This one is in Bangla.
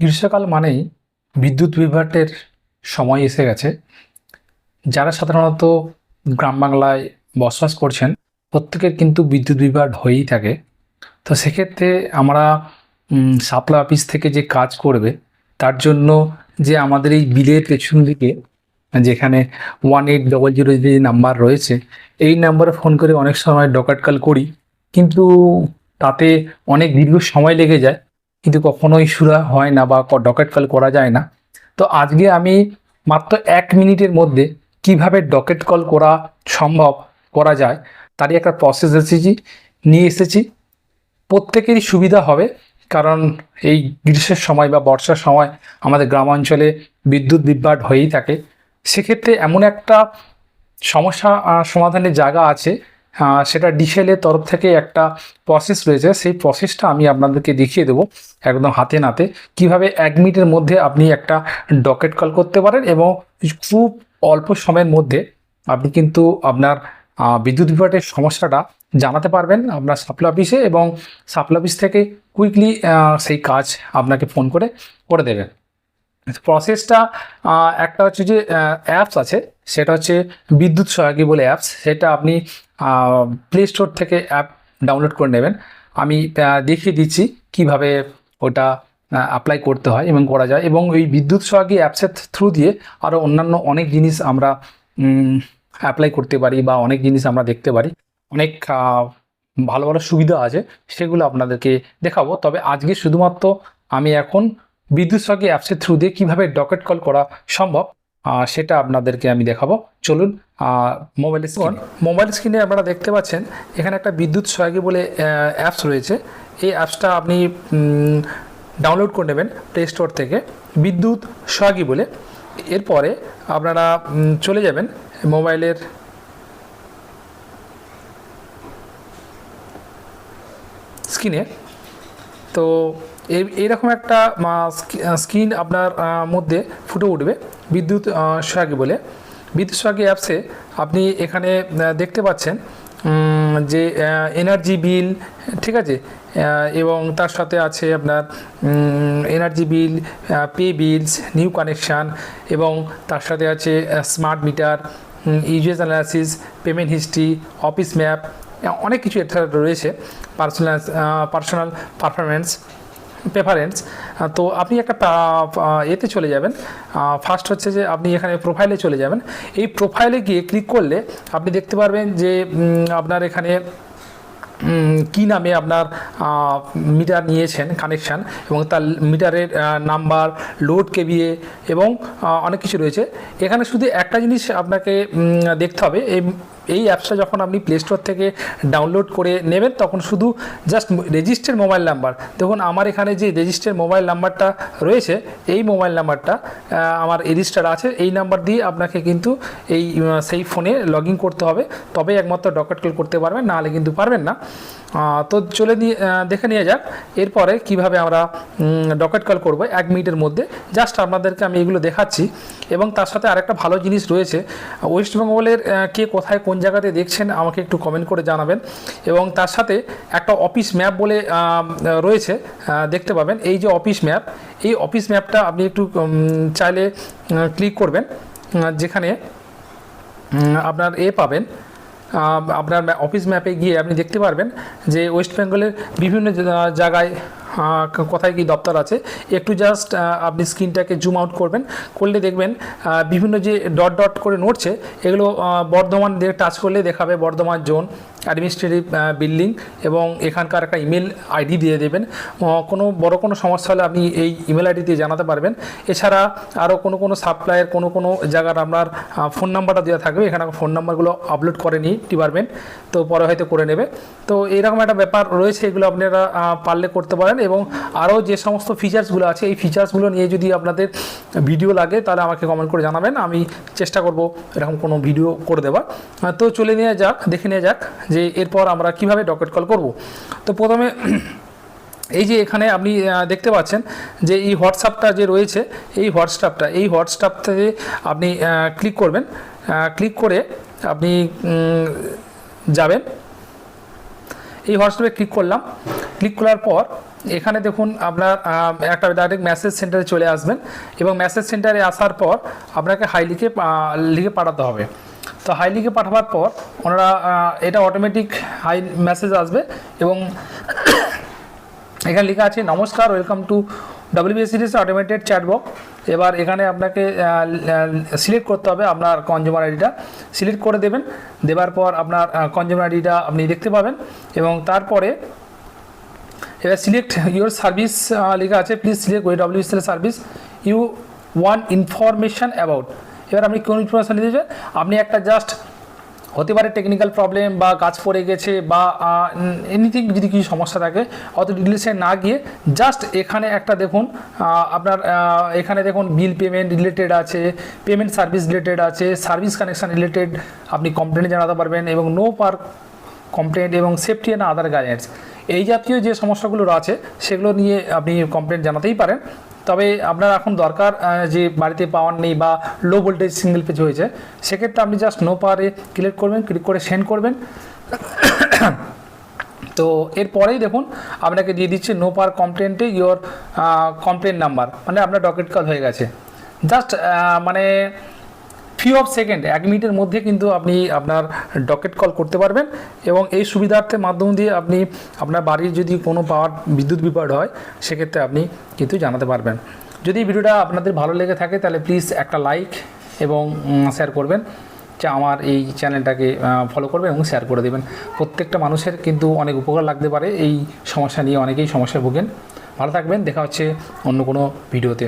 গ্রীষ্মকাল মানেই বিদ্যুৎ বিভ্রাটের সময় এসে গেছে। যারা সাধারণত গ্রাম বাংলায় বসবাস করছেন, প্রত্যেকের কিন্তু বিদ্যুৎ বিভ্রাট হয়েই থাকে। তো সেক্ষেত্রে আমরা সাপ্লাই অফিস থেকে যে কাজ করবে, তার জন্য যে আমাদের এই বিলের পেছন দিকে, যেখানে ওয়ান এইট ডবল জিরো যে নাম্বার রয়েছে, এই নাম্বারে ফোন করে অনেক সময় ডকাট কল করি। কিন্তু তাতে অনেক দীর্ঘ সময় লেগে যায়। কিন্তু কখনোই সুরা হয় না বা ডকেট কল করা যায় না। তো আজকে আমি মাত্র এক মিনিটের মধ্যে কীভাবে ডকেট কল করা সম্ভব করা যায়, তারই একটা প্রসেস এসেছি, নিয়ে এসেছি। প্রত্যেকেরই সুবিধা হবে, কারণ এই গ্রীষ্মের সময় বা বর্ষার সময় আমাদের গ্রামাঞ্চলে বিদ্যুৎ বিভ্রাট হয়েই থাকে। সেক্ষেত্রে এমন একটা সমস্যা সমাধানের জায়গা আছে সেটা ডিসেলের তরফ থেকে একটা প্রসেস রয়েছে। সেই প্রসেসটা আমি আপনাদেরকে দেখিয়ে দেবো একদম হাতে নাতে। কীভাবে এক মিনিটের মধ্যে আপনি একটা ডকেট কল করতে পারেন এবং খুব অল্প সময়ের মধ্যে আপনি কিন্তু আপনার বিদ্যুৎ বিভ্রাটের সমস্যাটা জানাতে পারবেন আপনার সাপ্লাই অফিসে এবং সাপ্লাই অফিস থেকে কুইকলি সেই কাজ আপনাকে ফোন করে করে দেবেন প্রসেসটা একটা হচ্ছে যে অ্যাপস আছে, সেটা হচ্ছে বিদ্যুৎ সহায়কী বলে অ্যাপস সেটা আপনি প্লে স্টোর থেকে অ্যাপ ডাউনলোড করে নেবেন। আমি দেখিয়ে দিচ্ছি কীভাবে ওটা অ্যাপ্লাই করতে হয় এবং করা যায় এবং এই বিদ্যুৎ সহায়কী অ্যাপসের থ্রু দিয়ে আরও অন্যান্য অনেক জিনিস আমরা অ্যাপ্লাই করতে পারি বা অনেক জিনিস আমরা দেখতে পারি। অনেক ভালো ভালো সুবিধা আছে, সেগুলো আপনাদেরকে দেখাবো। তবে আজকে শুধুমাত্র আমি এখন বিদ্যুৎ সহায়কী অ্যাপসের থ্রু দিয়ে কীভাবে ডকেট কল করা সম্ভব সেটা আপনাদেরকে আমি দেখাবো। চলুন মোবাইল স্ক্রিন মোবাইল স্ক্রিনে আপনারা দেখতে পাচ্ছেন এখানে একটা বিদ্যুৎ সহায়কী বলে অ্যাপস রয়েছে। এই অ্যাপসটা আপনি ডাউনলোড করে নেবেন প্লে স্টোর থেকে। বিদ্যুৎ সহায়কী বলে। এরপরে আপনারা চলে যাবেন মোবাইলের স্ক্রিনে তো এইরকম একটা স্ক্রিন আপনার মধ্যে ফুটে উঠবে। বিদ্যুৎ আহ, বলে। বিদ্যুৎ সহায়কী অ্যাপসে আপনি এখানে দেখতে পাচ্ছেন যে এনার্জি বিল ঠিক আছে? এবং তার সাথে আছে আপনার energy bill pay bills new connection এবং তার সাথে আছে smart meter usage analysis payment history office map অনেক কিছু এটা রয়েছে। পার্সোনাল পার্সোনাল পারফরমেন্স প্রেফারেন্স তো আপনি একটা এতে চলে যাবেন। ফার্স্ট হচ্ছে যে আপনি এখানে প্রোফাইলে চলে যাবেন। এই প্রোফাইলে গিয়ে ক্লিক করলে আপনি দেখতে পারবেন যে আপনার এখানে কি নামে আপনার মিটার নিয়েছেন কানেকশান এবং তার মিটারের নাম্বার লোড কেবিএ এবং অনেক কিছু রয়েছে। এখানে শুধু একটা জিনিস আপনাকে দেখতে হবে, এই এই অ্যাপসটা যখন আপনি প্লে স্টোর থেকে ডাউনলোড করে নেবেন, তখন শুধু জাস্ট রেজিস্টার মোবাইল নাম্বার দেখুন, আমার এখানে যে রেজিস্টার মোবাইল নাম্বারটা রয়েছে, এই মোবাইল নাম্বারটা আমার রেজিস্টার আছে। এই নাম্বার দিয়ে আপনাকে কিন্তু এই সেই ফোনে লগ করতে হবে। তবেই একমাত্র ডকেট কল করতে পারবেন, নাহলে কিন্তু পারবেন না। তো চলে নিয়ে দেখে নিয়ে যাক। এরপরে কীভাবে আমরা ডকেট কল করব এক মিনিটের মধ্যে। জাস্ট আপনাদেরকে আমি এগুলো দেখাচ্ছি। এবং তার সাথে আরেকটা ভালো জিনিস রয়েছে। ওয়েস্ট বেঙ্গলের কে কোথায় কোন জায়গাতে দেখছেন আমাকে একটু কমেন্ট করে জানাবেন। এবং তার সাথে একটা অফিস ম্যাপ বলে রয়েছে। দেখতে পাবেন। এই যে অফিস ম্যাপ এই অফিস ম্যাপটা আপনি একটু চাইলে ক্লিক করবেন। যেখানে আপনার এ পাবেন। আপনার অফিস ম্যাপে গিয়ে আপনি দেখতে পারবেন যে ওয়েস্ট বেঙ্গলের বিভিন্ন জায়গায় কোথায় কি দপ্তর আছে, একটু জাস্ট আপনি স্ক্রিনটাকে জুম আউট করবেন, করলে দেখবেন বিভিন্ন যে ডট ডট করে নড়ছে, এগুলো বর্ধমান দিয়ে টাচ করলে দেখাবে, বর্ধমান জোন অ্যাডমিনিস্ট্রেটিভ বিল্ডিং এবং এখানকার একটা ইমেল আইডি দিয়ে দেবেন। কোনো বড় কোনো সমস্যা হলে আপনি এই ইমেল আইডি দিয়ে জানাতে পারবেন। এছাড়া আরও কোনো কোনো সাপ্লাইয়ের কোনো কোনো জায়গার আপনার ফোন নাম্বারটা দেওয়া থাকবে, এখানে ফোন নাম্বারগুলো আপলোড করে করেনি ডিপার্টমেন্ট তো পরে হয়তো করে নেবে। তো এইরকম একটা ব্যাপার রয়েছে, এগুলো আপনারা পারলে করতে পারেন। এবং আরও যে সমস্ত ফিচার্সগুলো আছে, এই ফিচার্সগুলো নিয়ে যদি আপনাদের ভিডিও লাগে, তাহলে আমাকে কমেন্ট করে জানাবেন। আমি চেষ্টা করব এরকম কোনো ভিডিও করে দেওয়ার। তো চলে নিয়ে যাক, দেখে নিয়ে যাক যে এরপর আমরা কীভাবে ডকেট কল করব। তো প্রথমে এই যে এখানে আপনি দেখতে পাচ্ছেন যে এই হোয়াটসঅ্যাপটা যে রয়েছে, এই হোয়াটসঅ্যাপটা, এই হোয়াটসঅ্যাপটাতে আপনি ক্লিক করবেন। ক্লিক করে আপনি যাবেন। এই হোয়াটসঅ্যাপে ক্লিক করলাম। ক্লিক করার পর, এখানে দেখুন আপনার একটা ডাইরেক্ট মেসেজ সেন্টারে চলে আসবেন এবং মেসেজ সেন্টারে আসার পর আপনাকে হাই লিখে লিখে পাঠাতে হবে। তো হাই লিখে পাঠাবার পর ওনারা এটা অটোমেটিক হাই মেসেজ আসবে এবং এখানে লেখা আছে, নমস্কার welcome to WBSEDCL automated chatbot এবার এখানে আপনাকে সিলেক্ট করতে হবে আপনার কনজিউমার আইডিটা সিলেক্ট করে দেবেন দেওয়ার পর আপনার কনজিউমার আইডিটা আপনি দেখতে পাবেন এবং তারপরে এবার সিলেক্ট ইউর সার্ভিস লেখা আছে প্লিজ সিলেক্ট ওই ডাব্লিউবিএসির service you want information about এবার আপনি কোন ইনফরমেশান দিতে চান? আপনি একটা জাস্ট হতে পারে টেকনিক্যাল প্রবলেম বা কাজ পড়ে গেছে বা এনিথিং যদি কিছু সমস্যা থাকে, অত ডিটেলসে না গিয়ে জাস্ট এখানে একটা দেখুন আপনার এখানে দেখুন বিল পেমেন্ট রিলেটেড আছে পেমেন্ট সার্ভিস রিলেটেড আছে সার্ভিস কানেকশন রিলেটেড আপনি কমপ্লেন জানাতে পারবেন এবং নো পার কমপ্লেন এবং সেফটি অ্যান্ড আদার গাইডেন্স এই জাতীয় যে সমস্যাগুলো আছে সেগুলো নিয়ে আপনি কমপ্লেন জানাতেই পারেন। তবে আপনার এখন দরকার যে বাড়িতে পাওয়ার নেই বা লো ভোল্টেজ সিঙ্গেল পেজ হয়েছে, সেক্ষেত্রে আপনি জাস্ট নো পারে ক্লিক করবেন ক্লিক করে সেন্ড করবেন। তো এরপরেই দেখুন, আপনাকে দিয়ে দিচ্ছে নো পার কমপ্লেন্টে ইওর কমপ্লেন নাম্বার মানে আপনার ডকেট কল হয়ে গেছে। জাস্ট মানে ফিউ অফ সেকেন্ড এক মিনিটের মধ্যে কিন্তু আপনি আপনার ডকেট কল করতে পারবেন এবং এই সুবিধার্থে মাধ্যম দিয়ে আপনি আপনার বাড়ির যদি কোনো পাওয়ার, বিদ্যুৎ বিপদ হয়, সেক্ষেত্রে আপনি কিন্তু জানাতে পারবেন। যদি ভিডিওটা আপনাদের ভালো লেগে থাকে, তাহলে প্লিজ একটা লাইক এবং শেয়ার করবেন। যা আমার এই চ্যানেলটাকে ফলো করবেন এবং শেয়ার করে দেবেন। প্রত্যেকটা মানুষের কিন্তু অনেক উপকার লাগতে পারে। এই সমস্যা নিয়ে অনেকেই সমস্যায় ভোগেন। ভালো থাকবেন। দেখা হচ্ছে অন্য কোনো ভিডিওতে।